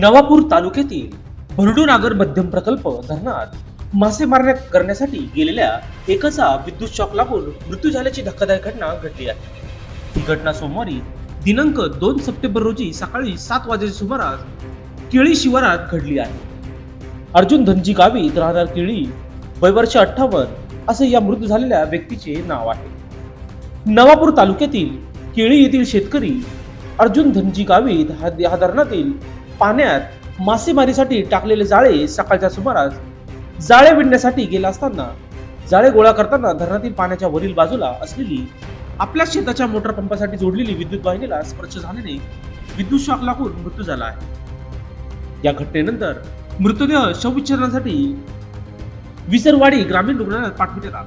नवापूर तालुक्यातील भरडूनागर मध्यम प्रकल्प धरणात मासे मारण्या करण्यासाठी गेलेल्या एकाचा विद्युत शॉक लागून मृत्यू झाल्याची धक्कादायक घटना घडली आहे. ही घटना सोमवारी दिनांक दोन सप्टेंबर रोजी सकाळी सात वाजेच्या सुमारास केळी शिवारात घडली आहे. अर्जुन धनजी गावीत राहणार केळी वयवर्ष अठ्ठावन्न असे या मृत्यू झालेल्या व्यक्तीचे नाव आहे. नवापूर तालुक्यातील केळी येथील शेतकरी अर्जुन धनजी गावीत हा धरणातील पाण्यात मासेमारीसाठी टाकलेले जाळे सकाळच्या सुमारास जाळे विणण्यासाठी गेला असताना जाळे गोळा करताना धरणातील पाण्याच्या वरील बाजूला असलेली आपल्या शेताच्या मोटर पंपासाठी जोडलेली विद्युत वाहिनीला स्पर्श झाल्याने विद्युत शॉक लागून मृत्यू झाला आहे. या घटनेनंतर मृतदेह शवविच्छेदनासाठी विसरवाडी ग्रामीण रुग्णालयात पाठविण्यात आला